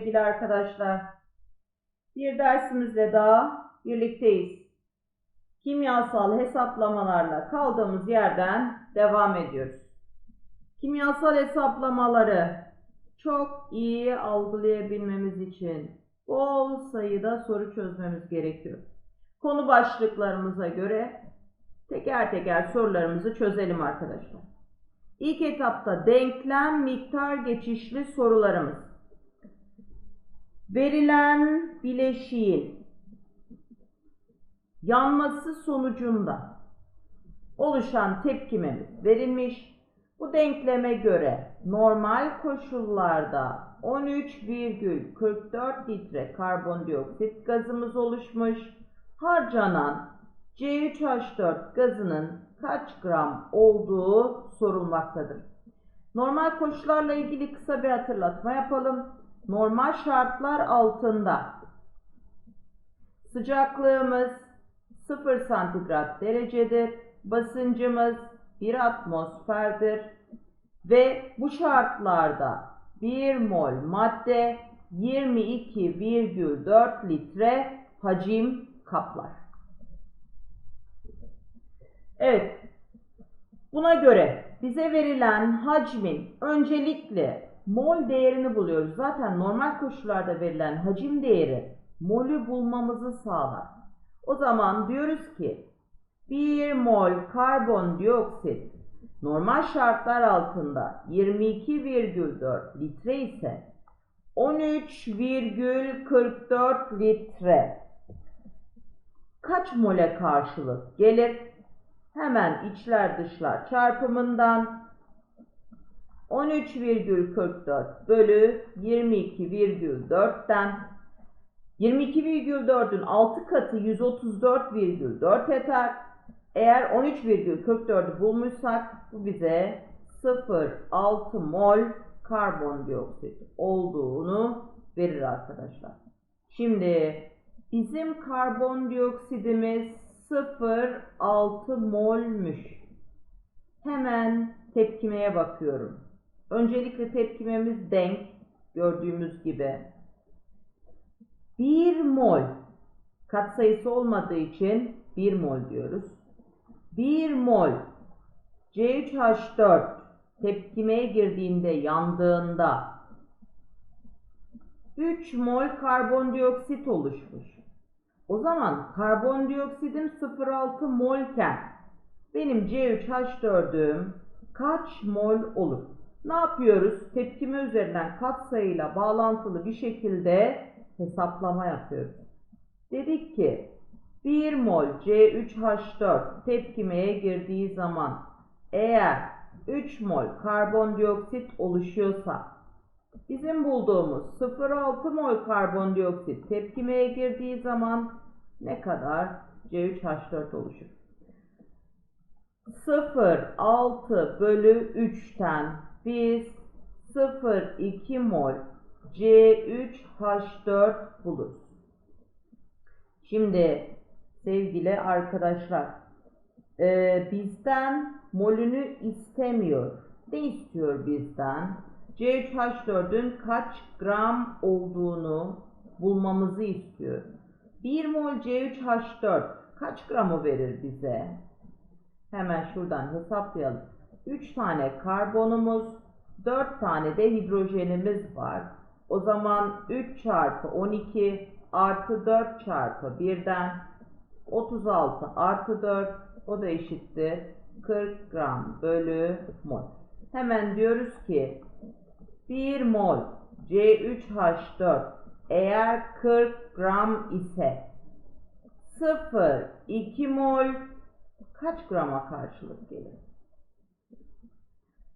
sevgili arkadaşlar. Bir dersimizle daha birlikteyiz. Kimyasal hesaplamalarla kaldığımız yerden devam ediyoruz. Kimyasal hesaplamaları çok iyi algılayabilmemiz için bol sayıda soru çözmemiz gerekiyor. Konu başlıklarımıza göre teker teker sorularımızı çözelim arkadaşlar. İlk etapta denklem miktar geçişli sorularımız. Verilen bileşiğin yanması sonucunda oluşan tepkimemiz verilmiş. Bu denkleme göre normal koşullarda 13,44 litre karbondioksit gazımız oluşmuş. Harcanan C3H4 gazının kaç gram olduğu sorulmaktadır. Normal koşullarla ilgili kısa bir hatırlatma yapalım. Normal şartlar altında sıcaklığımız 0 santigrat derecedir. Basıncımız 1 atmosferdir. Ve bu şartlarda 1 mol madde 22,4 litre hacim kaplar. Evet. Buna göre bize verilen hacmin öncelikle mol değerini buluyoruz. Zaten normal koşullarda verilen hacim değeri molü bulmamızı sağlar. O zaman diyoruz ki 1 mol karbondioksit normal şartlar altında 22,4 litre ise 13,44 litre kaç mole karşılık gelir? Hemen içler dışlar çarpımından 13,44 bölü 22,4'ten 22,4'ün 6 katı 134,4 eder. Eğer 13,44'ü bulmuşsak bu bize 0,6 mol karbondioksit olduğunu verir arkadaşlar. Şimdi bizim karbondioksidimiz 0,6 molmüş. Hemen tepkimeye bakıyorum. Öncelikle tepkimemiz denk gördüğümüz gibi. 1 mol katsayısı olmadığı için 1 mol diyoruz. 1 mol C3H4 tepkimeye girdiğinde yandığında 3 mol karbondioksit oluşmuş. O zaman karbondioksidim 0,6 molken benim C3H4'üm kaç mol olur? Ne yapıyoruz? Tepkime üzerinden katsayıyla bağlantılı bir şekilde hesaplama yapıyoruz. Dedik ki 1 mol C3H4 tepkimeye girdiği zaman eğer 3 mol karbondioksit oluşuyorsa bizim bulduğumuz 0,6 mol karbondioksit tepkimeye girdiği zaman ne kadar C3H4 oluşur? 0,6 bölü 3'ten biz 0,2 mol C3H4 buluruz. Şimdi sevgili arkadaşlar e, bizden molünü istemiyor. Ne istiyor bizden? C3H4'ün kaç gram olduğunu bulmamızı istiyor. 1 mol C3H4 kaç gramı verir bize? Hemen şuradan hesaplayalım. 3 tane karbonumuz, 4 tane de hidrojenimiz var. O zaman 3 çarpı 12 artı 4 çarpı 1'den 36 artı 4 o da eşittir 40 gram bölü mol. Hemen diyoruz ki 1 mol C3H4 eğer 40 gram ise 0 2 mol kaç grama karşılık gelir?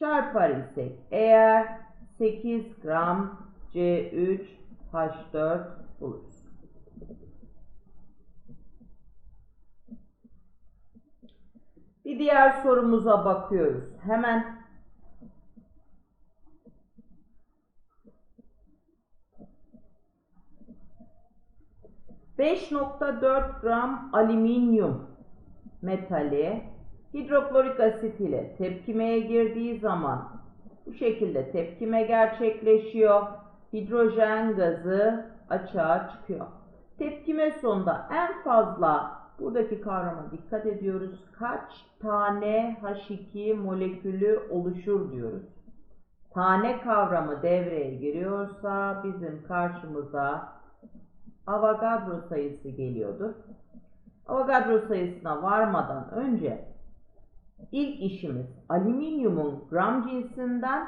Çarpar isek eğer 8 gram C3H4 buluruz. Bir diğer sorumuza bakıyoruz. Hemen 5.4 gram alüminyum metali hidroklorik asit ile tepkimeye girdiği zaman bu şekilde tepkime gerçekleşiyor. hidrojen gazı açığa çıkıyor. Tepkime sonunda en fazla buradaki kavrama dikkat ediyoruz. Kaç tane H2 molekülü oluşur diyoruz. Tane kavramı devreye giriyorsa bizim karşımıza Avogadro sayısı geliyordur. Avogadro sayısına varmadan önce ilk işimiz alüminyumun gram cinsinden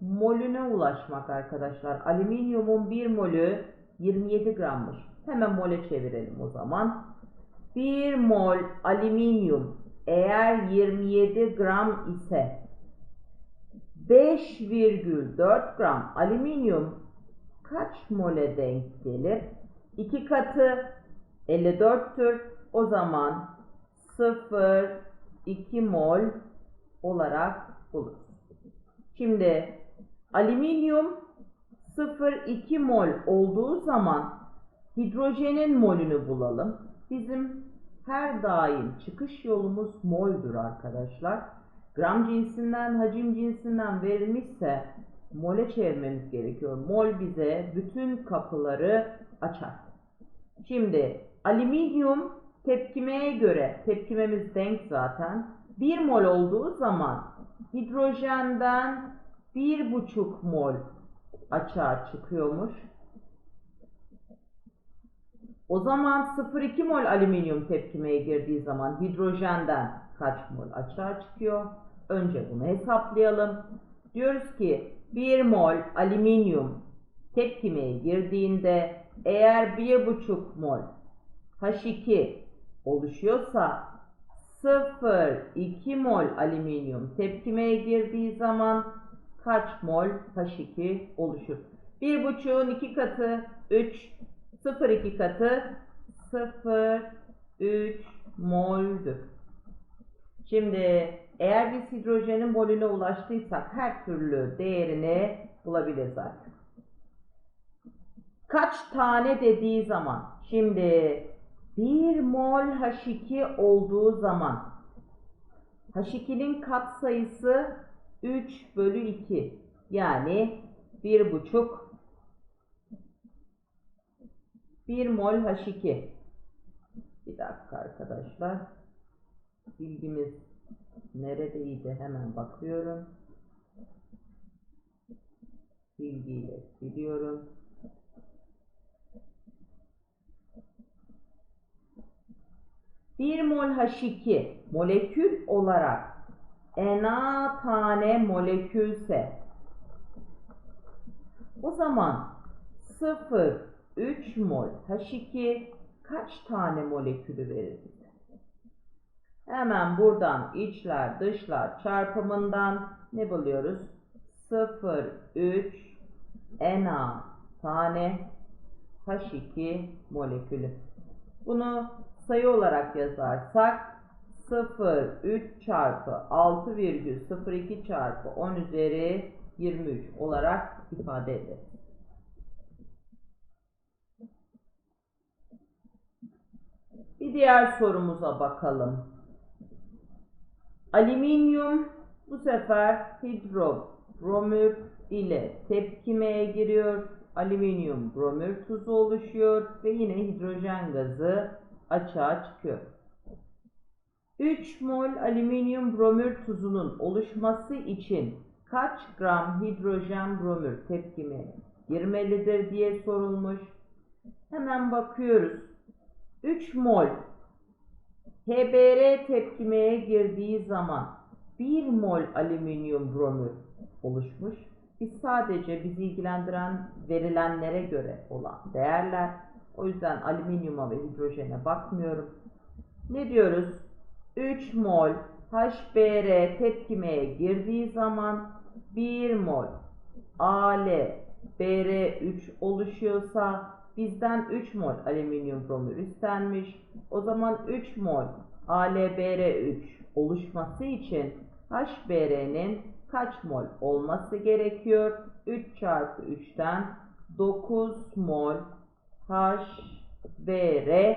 molüne ulaşmak arkadaşlar. Alüminyumun 1 molü 27 grammış. Hemen mole çevirelim o zaman. 1 mol alüminyum eğer 27 gram ise 5,4 gram alüminyum kaç mole denk gelir? 2 katı 54'tür. O zaman 0,2 mol olarak buluruz. Şimdi alüminyum 0,2 mol olduğu zaman hidrojenin molünü bulalım. Bizim her daim çıkış yolumuz moldür arkadaşlar. Gram cinsinden, hacim cinsinden verilmişse mole çevirmemiz gerekiyor. Mol bize bütün kapıları açar. Şimdi alüminyum tepkimeye göre, tepkimemiz denk zaten. 1 mol olduğu zaman hidrojenden 1,5 mol açığa çıkıyormuş. O zaman 0,2 mol alüminyum tepkimeye girdiği zaman hidrojenden kaç mol açığa çıkıyor? Önce bunu hesaplayalım. Diyoruz ki 1 mol alüminyum tepkimeye girdiğinde eğer 1,5 mol H2 oluşuyorsa 0,2 mol alüminyum tepkimeye girdiği zaman kaç mol H2 oluşur? 1,5'un 2 katı 3, 0,2 katı 0,3 moldür. Şimdi eğer biz hidrojenin molüne ulaştıysak her türlü değerini bulabiliriz artık. Kaç tane dediği zaman şimdi 1 mol H2 olduğu zaman H2'nin kat sayısı 3 bölü 2 yani 1,5 1 mol H2 bir dakika arkadaşlar. Bilgimiz neredeydi? Hemen bakıyorum. Bilgiyle biliyorum Bir mol H2 molekül olarak Na tane molekülse o zaman 0,3 mol H2 kaç tane molekülü verir? Hemen buradan içler dışlar çarpımından ne buluyoruz? 0,3 Na tane H2 molekülü. Bunu sayı olarak yazarsak 0,3 çarpı 6,02 çarpı 10 üzeri 23 olarak ifade ederiz. Bir diğer sorumuza bakalım. Alüminyum bu sefer hidrobromür ile tepkimeye giriyor. Alüminyum bromür tuzu oluşuyor ve yine hidrojen gazı açığa çıkıyor. 3 mol alüminyum bromür tuzunun oluşması için kaç gram hidrojen bromür tepkime girmelidir diye sorulmuş. Hemen bakıyoruz. 3 mol HBr tepkimeye girdiği zaman 1 mol alüminyum bromür oluşmuş. Biz sadece bizi ilgilendiren verilenlere göre olan değerler. O yüzden alüminyuma ve hidrojene bakmıyorum. Ne diyoruz? 3 mol HBr tepkimeye girdiği zaman 1 mol AlBr3 oluşuyorsa bizden 3 mol alüminyum bromür istenmiş. O zaman 3 mol AlBr3 oluşması için HBr'nin kaç mol olması gerekiyor? 3 çarpı 3'ten 9 mol HBr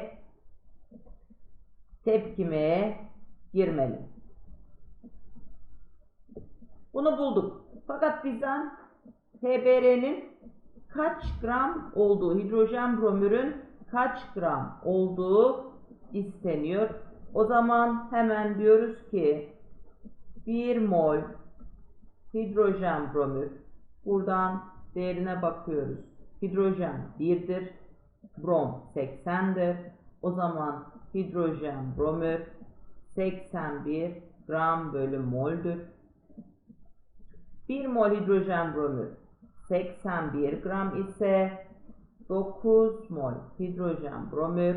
tepkimeye girmeli. Bunu bulduk. Fakat bizden HBr'nin kaç gram olduğu, hidrojen bromürün kaç gram olduğu isteniyor. O zaman hemen diyoruz ki 1 mol hidrojen bromür. Buradan değerine bakıyoruz. Hidrojen 1'dir. Brom 80'dir. O zaman hidrojen bromür 81 gram bölü moldür. 1 mol hidrojen bromür 81 gram ise 9 mol hidrojen bromür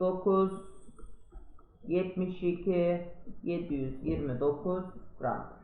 9 72 729 gram.